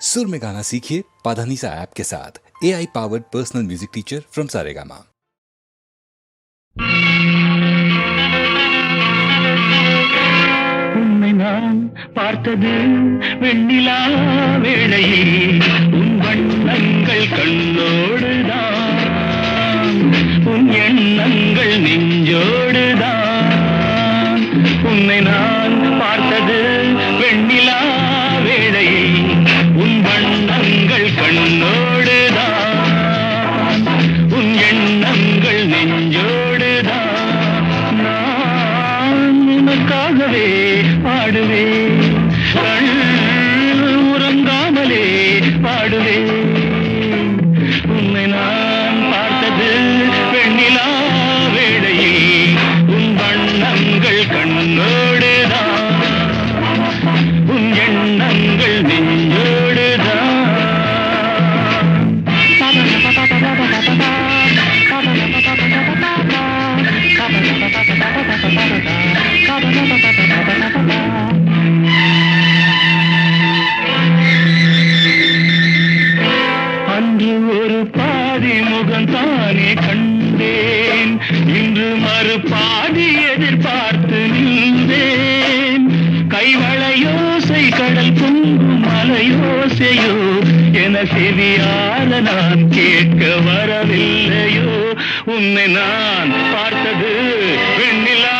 सुर में गाना सीखिए पाधानीसा ऐप के साथ A I powered personal music teacher from Saregama உன்னை நான் பார்த்தது வெண்ணிலா வேளையில் உன் வண்ணங்கள் கண்ணோடுதான் உன் எண்ணங்கள் நெஞ்சோடுதான் மலையோசையோ என செவியால நான் கேட்க வரவில்லையோ உன்னை நான் பார்த்தது வெண்ணிலா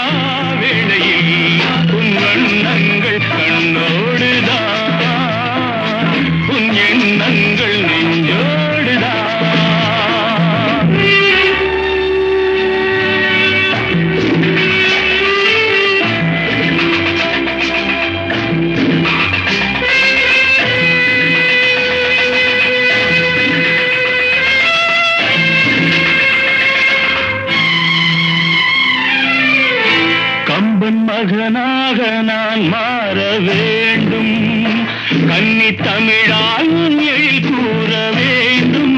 கன்னி தமிழால் எழில் கூற வேண்டும்.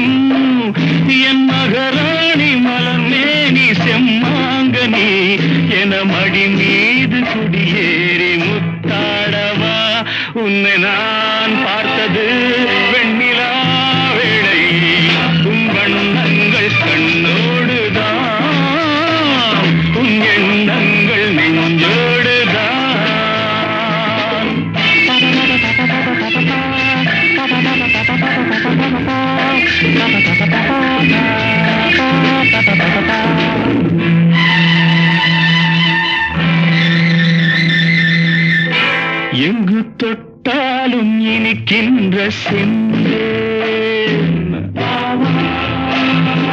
என் மகராணி மலமேனி செம்மாங்கனி என மடி மீது குடியேறி முத்தாடவா. உன்னை நான் தொட்டாலும் இனிக்கின்ற செந்தேன்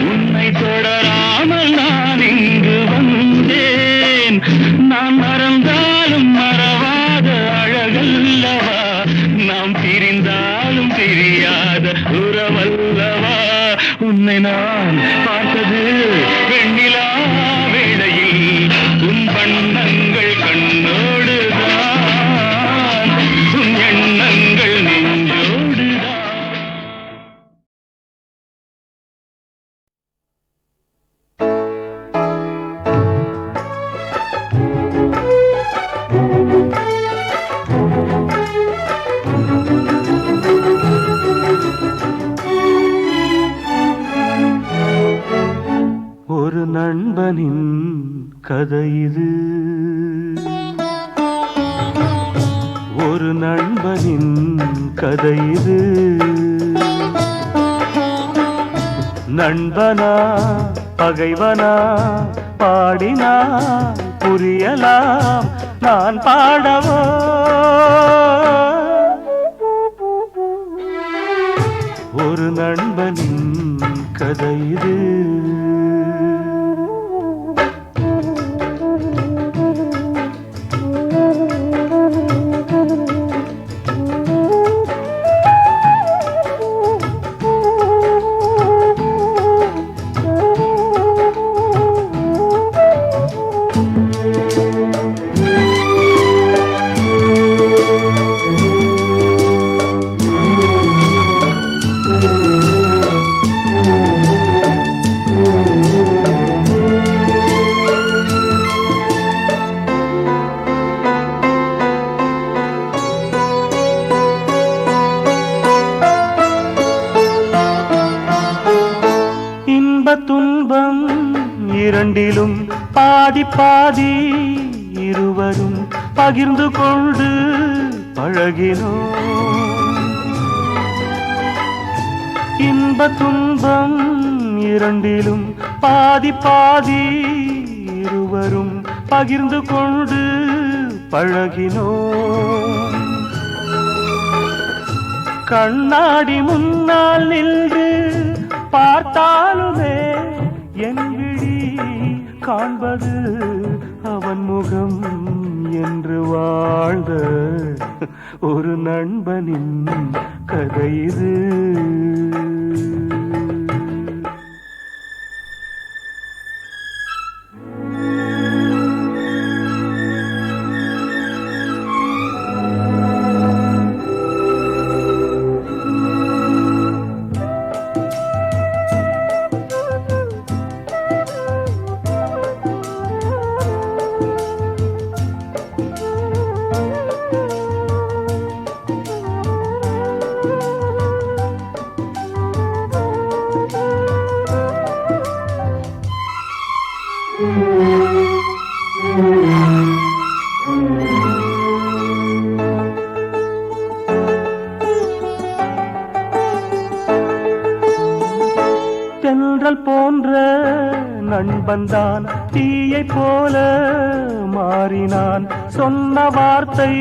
உன்னை தொடராமல் நான் இங்கு வந்தேன். நான் மனிதனின் கதை இது. ஒரு நண்பனின் கதை இது. நண்பனா பகைவனா பாடினா புரியலாம் நான் பாடவோ? ஒரு நண்பனின் கதை இது. பழகினோம் இன்ப துன்பம் இரண்டிலும் பாதி பாதி இருவரும் பகிர்ந்து கொண்டு பழகினோ? கண்ணாடி முன்னால் நின்று பார்த்தாலுமே என் விழி காண்பது அவன் முகம். என்று வாழ்ந்த ஒரு நண்பனின் கதை இது. சொன்ன வார்த்தை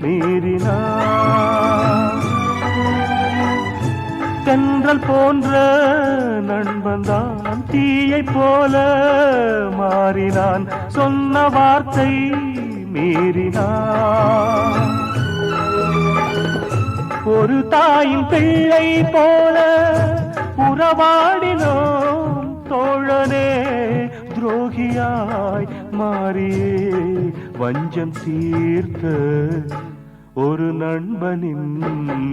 மீறினான் தென்றல் போன்ற நண்பன்தான் தீயை போல மாறினான். சொன்ன வார்த்தை மீறினான் ஒரு தாயின் பிள்ளை போல உறவாடினோம். தோழனே துரோகியாய் மாறியே. வஞ்சம் சீர்த்த ஒரு நண்பனின்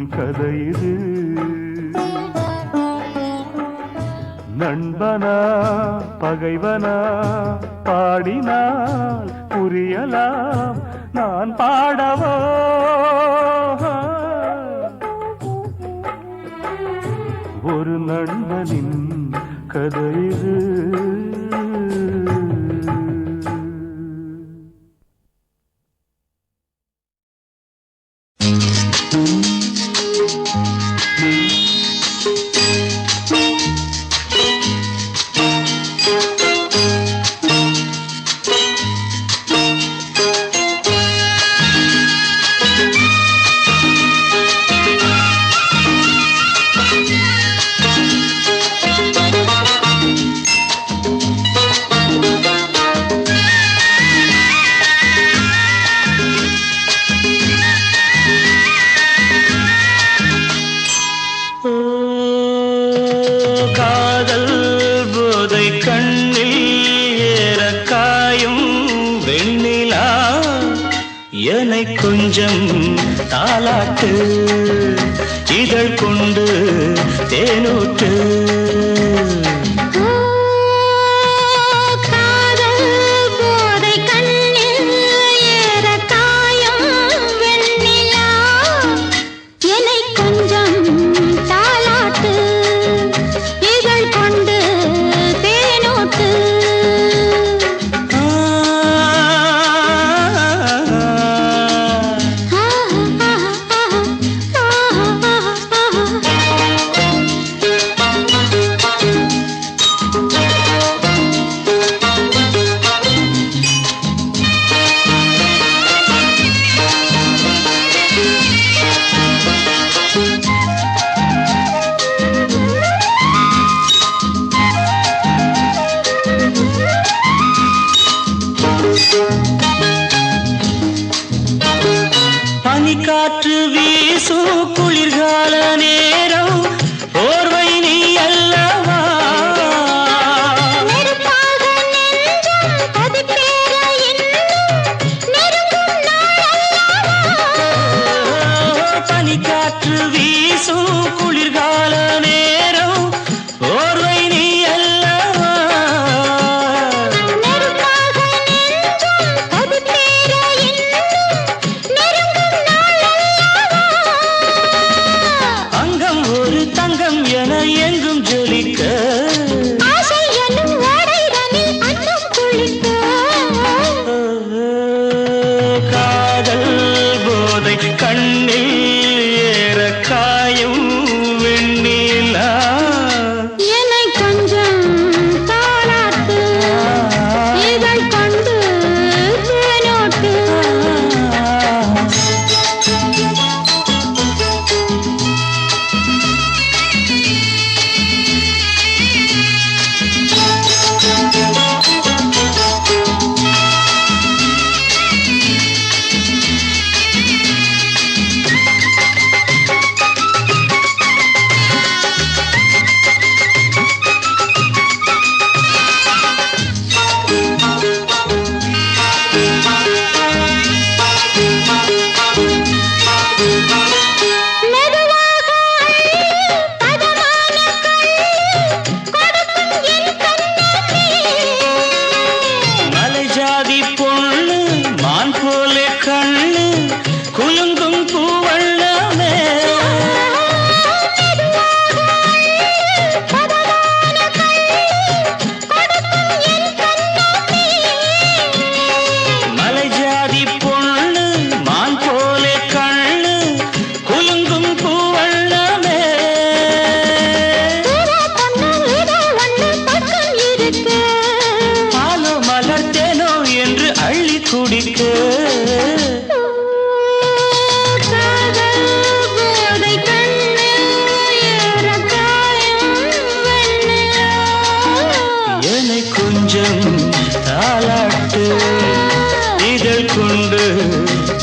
கதை இது நண்பனா பகைவனா பாடினால் புரியலாம் நான் பாடவோ? ஒரு நண்பனின் கதை தாலாட்டு இதழ் கொண்டு தேனூற்று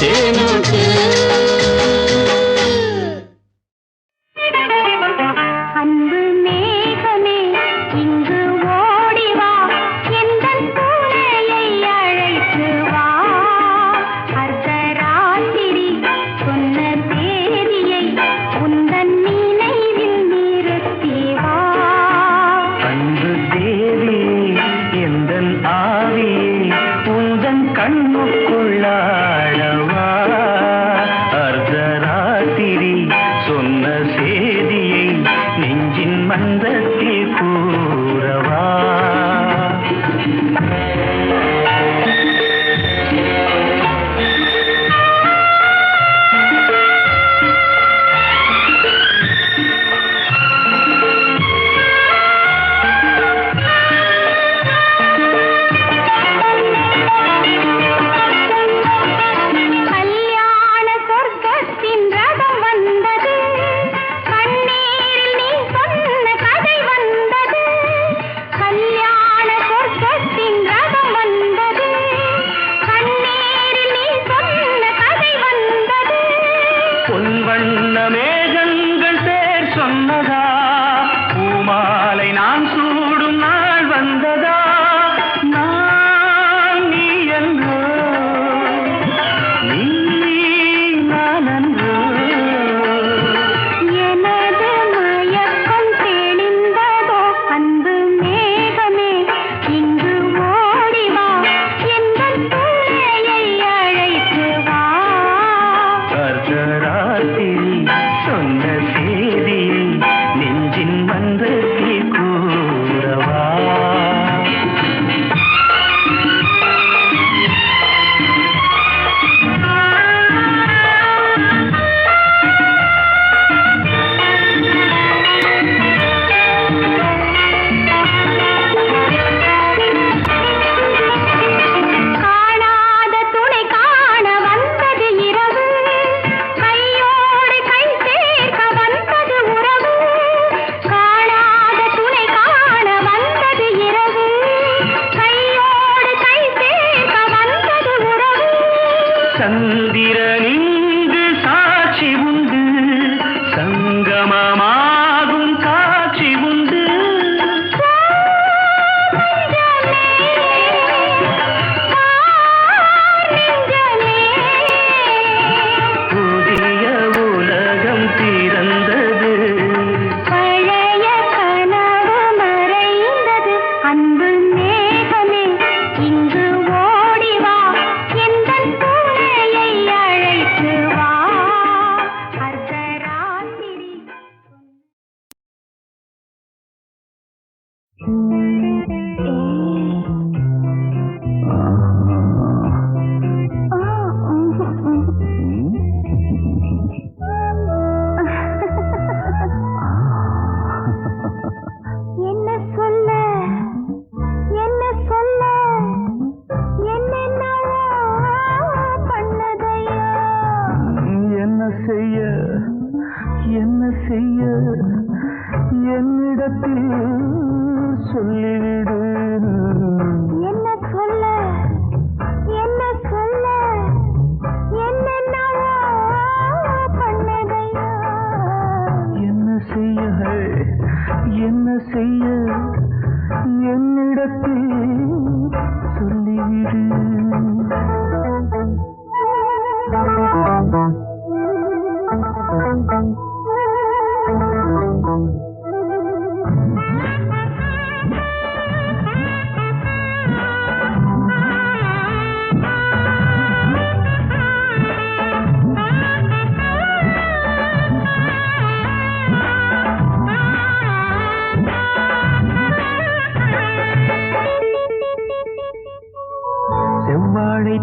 ചേനത്തെ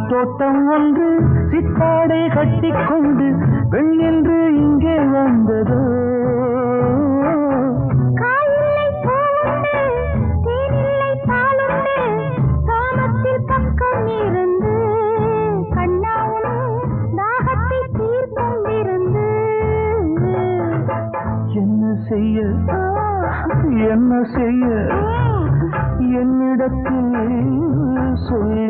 தோட்டம் ஒன்று சித்தாடை கட்டிக்கொண்டு பெண் என்று இங்கே வந்ததோ? என்ன செய்ய? என்ன செய்ய? என்னிடத்தில் சொல்லி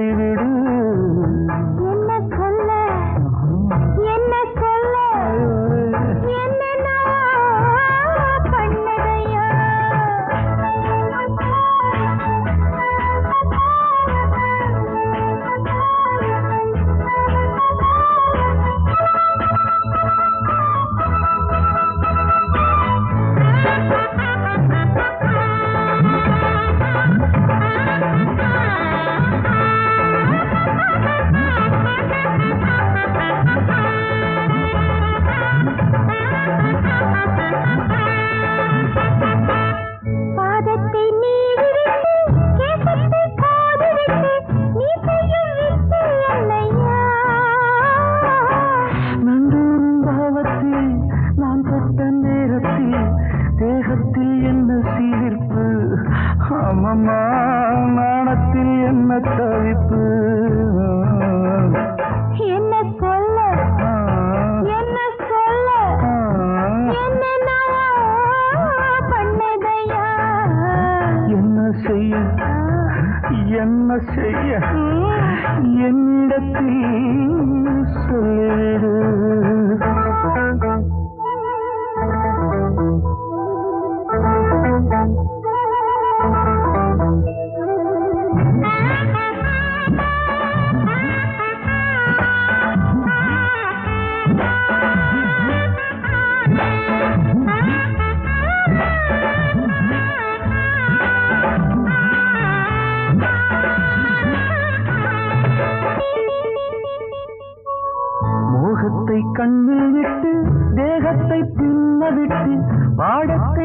ஆமம்மா நாணத்தில் என்ன தவிப்பு? என்ன சொல்ல? என்ன சொல்ல? என்ன செய்ய? என்ன செய்ய? என்னிடத்தில் சொல்லிடு. കണ്ണിൽ വിട്ട് ദേഹത്തെ പിന്നവിട്ട് പാടത്തെ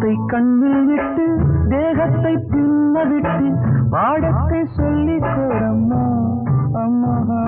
முகத்தை கண்ணில் விட்டு தேகத்தை பின்ன விட்டு பாடத்தை சொல்லிக் அம்மா அம்மா.